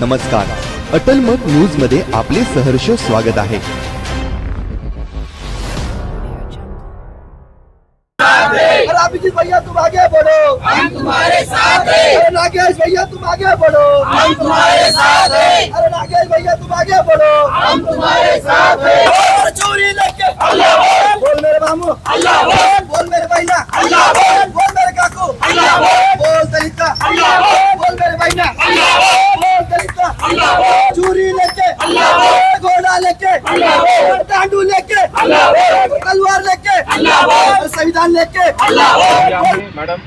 नमस्कार. अटल मत न्यूज़ मध्ये आपले सहर्ष स्वागत आहे. अभिजीत भैया तुम आगे बढ़ो. हम तुम्हारे साथ हैं. अरे नागेश भैया तुम आगे बढ़ो. हम तुम्हारे साथ हैं. अरे नागेश भैया तुम आगे बढ़ो. हम तुम्हारे साथ हैं. चोरी लेके. अल्लाह बोल. बोल मेरे मामू अल्लाह बोल. बोल मेरे भैया. अल्लाह बोल. बोल मेरे काकू. अल्लाह बोल. बोल दलिता अल्लाह घोड़ा लेके तलवार लेके संविधान लेके। हे मॅडम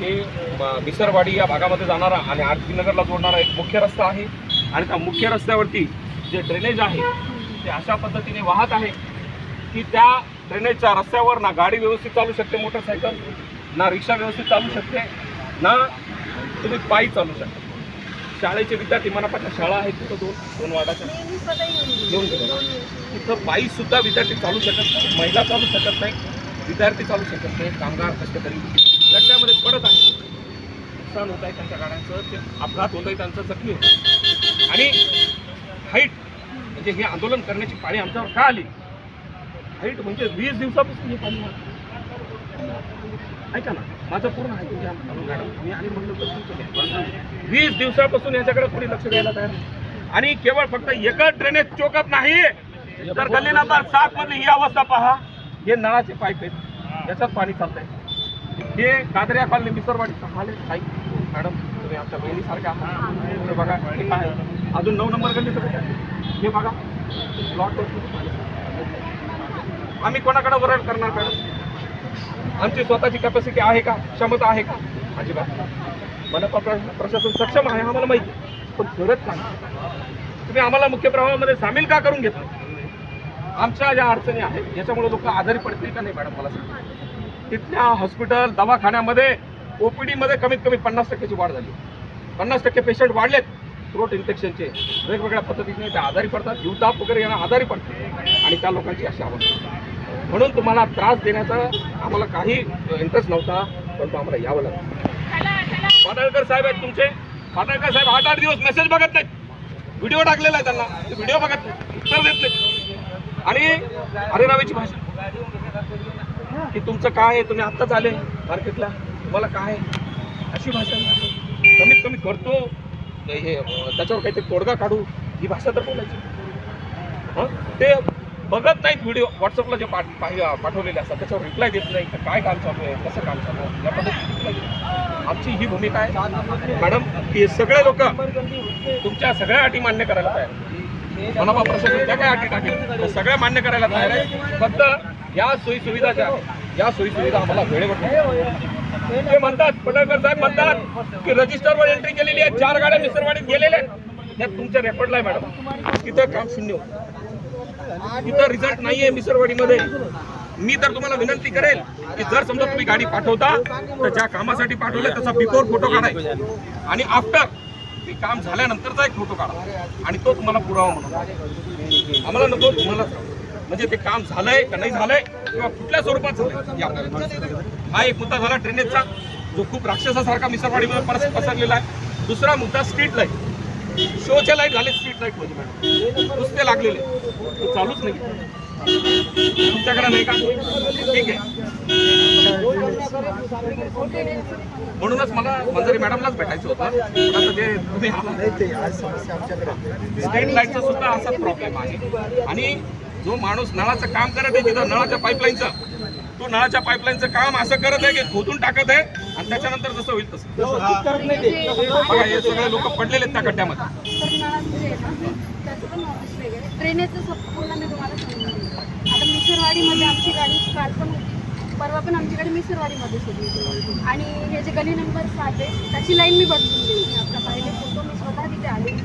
की मिसरवाडी या भागामध्ये जाणारा आणि आरती नगरला जोडणारा एक मुख्य रस्ता आहे. आणि त्या मुख्य रस्त्यावरती जे ड्रेनेज आहे ते अशा पद्धतीने वाहत आहे की त्या ड्रेनेजच्या रस्त्यावर ना गाडी व्यवस्थित चालू शकते मोटरसायकल ना रिक्षा व्यवस्थित चालू शकते ना तुम्ही पायी चालू शकता. शाळेचे विद्यार्थी मनापाच्या शाळा आहेत तिथं दोन दोन वार्डाच्या. दोन तिथं बाई सुद्धा विद्यार्थी चालू शकत नाही महिला चालू शकत नाही विद्यार्थी चालू शकत नाही कामगार कष्टकरी गड्ड्यामध्ये पडत आहे. नुकसान होत आहे त्यांच्या गाड्यांचं ते अपघात होत आहे त्यांचं जखमी होत आणि हाईट म्हणजे हे आंदोलन करण्याची पाळी आमच्यावर का आली? हाईट म्हणजे वीस दिवसापासून हे पाणी ऐका ना माझं पूर्ण ऐकून मॅडम. मी आणि म्हणलं तर वीस दिवसापासून याच्याकडे कोणी लक्ष द्यायला तयार आणि केवळ फक्त एकच ड्रेनेज चोकत नाही. तर गल्ली नंबर सात मध्ये ही अवस्था पहा. हे नळाचे पाईप आहेत. याच्यात पाणी चालतंय. हे कादऱ्या कॉलनी मिसरवाडी. हाल साई मॅडम तुम्ही आमच्या बहिणीसारख्या आहात. बघा हे काय आहे? अजून नऊ नंबर गल्लीचं काय हे बघा. प्लॉट आम्ही कोणाकडे वरण करणार मॅडम? आमची स्वतःची कॅपॅसिटी आहे का? क्षमता आहे का? अजिबात मनपा प्रशासन सक्षम आहे आम्हाला माहिती पण करत नाही. तुम्ही आम्हाला मुख्य प्रवाहामध्ये सामील का करून घेतलं? आमच्या ज्या अडचणी आहेत याच्यामुळे लोक आजारी पडतील का नाही मॅडम मला सांगा. तिथल्या हॉस्पिटल दवाखान्यामध्ये ओपीडीमध्ये कमीत कमी पन्नास टक्क्याची वाढ झाली. पन्नास टक्के पेशंट वाढलेत. थ्रोट इन्फेक्शनचे वेगवेगळ्या पद्धतीने ते आजारी पडतात जीवताप वगैरे यांना आजारी पडतात. आणि त्या लोकांची अशी अवस्था म्हणून तुम्हाला त्रास देण्याचा आम्हाला काही इंटरेस्ट नव्हता पण तो आम्हाला यावं लागलं. पाडळकर साहेब आहेत तुमचे. पाडळकर साहेब आठ आठ दिवस मेसेज बघत नाहीत. व्हिडिओ टाकलेला आहे त्यांना. ते व्हिडिओ बघत नाही उत्तर देत नाही आणि अरे भाषा. की तुमचं काय आहे? तुम्ही आत्ताच आले मार्केटला. तुम्हाला काय आहे? अशी भाषा. कमीत कमी करतो. हे त्याच्यावर काहीतरी तोडगा काढू. ही भाषा तर बोलायची. ते बघत नाहीत व्हिडिओ. व्हॉट्सअपला जे पाठ पाहि- पाठवलेले असतात त्याच्यावर रिप्लाय देत नाही तर काय काम चालू आहे? कसं काम चालू आहे? या पद्धतीने आमची ही भूमिका आहे. मॅडम हे सगळे लोक तुमच्या सगळ्या अटी मान्य करायला तयार आहेत. मनपा प्रशासन त्या काय अटी टाकेल त्या सगळ्या मान्य करायला तयार आहे फक्त या सोयीसुविधा ज्या या सोयीसुविधा आम्हाला वेळेवर ते म्हणतात पटळकर साहेब म्हणतात की रजिस्टरवर एंट्री केलेली आहे चार गाड्या मिसरवाडीत गेलेल्या आहेत. त्यात तुमच्या रेकॉर्डला आहे मॅडम. तिथं काम शून्य होतं. तिथं रिझल्ट नाहीये मिसरवाडीमध्ये मी तर तुम्हाला विनंती करेल की जर समजा तुम्ही गाडी पाठवता तर ज्या कामासाठी पाठवलं त्याचा बिफोर फोटो काढायचा आणि आफ्टर ते काम झाल्यानंतरचा एक फोटो काढा. आणि तो तुम्हाला पुरावा म्हणून आम्हाला नको तुम्हाला म्हणजे ते काम झालंय का नाही झालंय किंवा कुठल्या स्वरूपात झालंय हा एक मुद्दा झाला ट्रेनेजचा जो खूप राक्षसासारखा मिसरवाडीमध्ये परत पसरलेला आहे. दुसरा मुद्दा स्ट्रीट लाइट शोच्या लाइट झाले स्ट्रीट लाइटमध्ये मॅडम नुसते लागलेले. चालूच नाही. तुमच्याकडे नाही का? ठीक आहे. म्हणूनच मला मंजरी मॅडमलाच भेटायचं होतं. ते तुम्ही स्ट्रीट लाईटचा सुद्धा असाच प्रॉब्लेम आहे. आणि जो माणूस नळाचं काम करत आहे तिथं नळाच्या पाईपलाईनचं तो नळाच्या पाईपलाईनचं काम असं करत आहे की खोदून टाकत आहे आणि त्याच्यानंतर जसं होईल तसं. बघा हे. सगळे लोक पडलेले आहेत त्या गड्ड्यामध्ये ट्रेनेचं संपूर्ण मी तुम्हाला. आता मिसरवाडीमध्ये आमची गाडी काल पण होती. परवा पण आमची गाडी मिसरवाडीमध्येच होती. आणि हे जे गली नंबर सात आहे त्याची लाईन मी बदलून दिली आता पाहिले फोटो मी स्वतः तिथे आले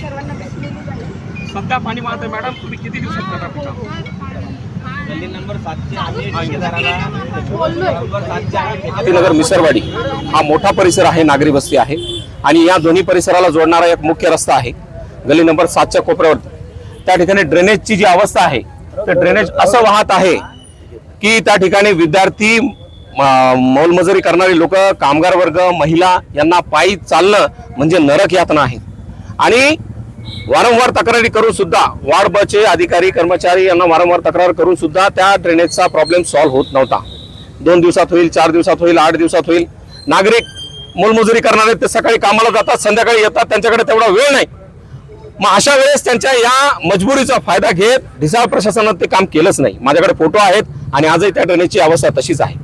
सर्वांना भेटलेली आहे. सध्या पाणी वाहत आहे. मॅडम तुम्ही किती दिवसात करणार नगर मिसरवाडी. हा मोठा परिसर आहे नागरी वस्ती आहे. आणि या दोन्ही परिसराला जोडणारा एक मुख्य रस्ता आहे गली नंबर सातच्या कोपऱ्यावरती. त्या ठिकाणी ड्रेनेजची जी अवस्था आहे ते ड्रेनेज असं वाहत आहे की त्या ठिकाणी विद्यार्थी मोलमजुरी करणारी लोक कामगार वर्ग महिला यांना पायी चालणं म्हणजे नरक यातना आहे. आणि वारंवार तक्रारी करून सुद्धा वार्ड ब अधिकारी कर्मचारी यांना वारंवार तक्रार करून सुद्धा त्या ड्रेनेजचा प्रॉब्लेम सॉल्व्ह होत नव्हता. दोन दिवसात होईल चार दिवसात होईल आठ दिवसात होईल. नागरिक मोलमजुरी करणारे ते सकाळी कामाला जातात संध्याकाळी येतात त्यांच्याकडे तेवढा वेळ नाही. मग अशा वेळेस त्यांच्या या मजबुरीचा फायदा घेत ढिसाळ प्रशासनात ते काम केलंच नाही. माझ्याकडे फोटो आहेत आणि आजही त्या ड्रेनेजची अवस्था तशीच आहे.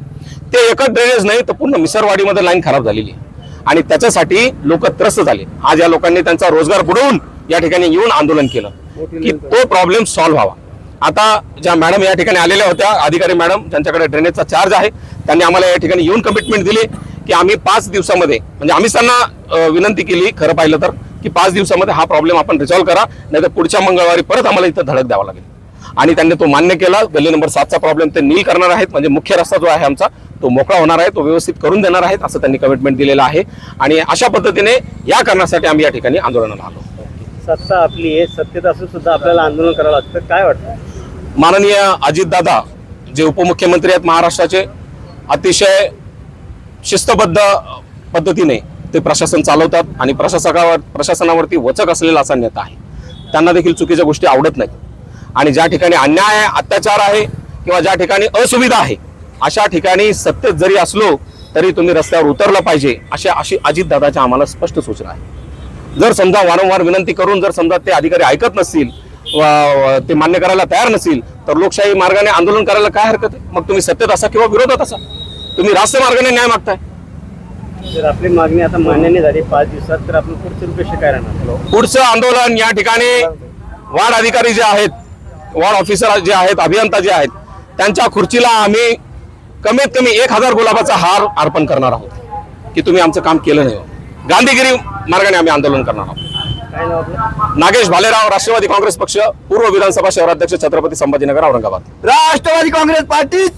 ते एकच ड्रेनेज नाही तर पूर्ण मिसरवाडीमध्ये लाईन खराब झालेली आहे. आणि त्याच्यासाठी लोक त्रस्त झाले आज या लोकांनी त्यांचा रोजगार बुडवून या ठिकाणी येऊन आंदोलन केलं की तो प्रॉब्लेम सॉल्व्ह व्हावा. आता ज्या मॅडम या ठिकाणी आलेल्या होत्या अधिकारी मॅडम ज्यांच्याकडे ड्रेनेजचा चार्ज आहे त्यांनी आम्हाला या ठिकाणी येऊन कमिटमेंट दिली की आम्ही पाच दिवसामध्ये म्हणजे आम्हीच त्यांना विनंती केली खरं पाहिलं तर की पाच दिवसामध्ये हा प्रॉब्लेम आपण रिझॉल्व्ह करा नाही तर पुढच्या मंगळवारी परत आम्हाला इथं धडक द्यावा लागेल. आणि त्यांनी तो मान्य केला गल्ली नंबर सातचा प्रॉब्लेम ते नील करणार आहेत म्हणजे मुख्य रस्ता जो आहे आमचा तो मोकळा होणार आहे तो व्यवस्थित करून देणार आहेत असं त्यांनी कमिटमेंट दिलेलं आहे. आणि अशा पद्धतीने या कारणासाठी आम्ही या ठिकाणी आंदोलनाला आलो. सत्ता आपली आहे सत्तेत असून सुद्धा आपल्याला आंदोलन करावं लागतं. काय वाटतं? माननीय अजितदादा जे उपमुख्यमंत्री आहेत महाराष्ट्राचे अतिशय शिस्तबद्ध पद्धतीने ते प्रशासन चालवतात आणि प्रशासकावर प्रशासनावरती वचक असलेला असा नेता आहे. त्यांना देखील चुकीच्या गोष्टी आवडत नाहीत. आणि ज्या ठिकाणी अन्याय आहे अत्याचार आहे किंवा ज्या ठिकाणी असुविधा आहे अशा ठिकाणी सत्तेत जरी असलो तरी तुम्ही रस्त्यावर उतरलं पाहिजे अशा अशी अजितदादाच्या आम्हाला स्पष्ट सूचना आहे. जर समजा वारंवार विनंती करून जर समजा ते अधिकारी ऐकत नसतील ते मान्य करायला तयार नसतील तर लोकशाही मार्गाने आंदोलन करायला काय हरकत आहे? मग तुम्ही सत्तेत असा किंवा विरोधात असा? तुम्ही राष्ट्र मार्गाने न्याय मागताय. जर आपली मागणी आता मान्य नाही झाली पाच दिवसात तर आपण पुढचे रुपये काय राहणार पुढचं आंदोलन या ठिकाणी वार्ड अधिकारी जे आहेत वार्ड ऑफिसर जे आहेत अभियंता जे आहेत त्यांच्या खुर्चीला आम्ही कमीत कमी एक हजार गुलाबाचा हार अर्पण करणार आहोत की तुम्ही आमचं काम केलं नाही. गांधीगिरी मार्गाने आम्ही आंदोलन करणार आहोत. नागेश भालेराव राष्ट्रवादी काँग्रेस पक्ष पूर्व विधानसभा शहराध्यक्ष Chhatrapati Sambhajinagar Aurangabad. Rashtravadi Congress party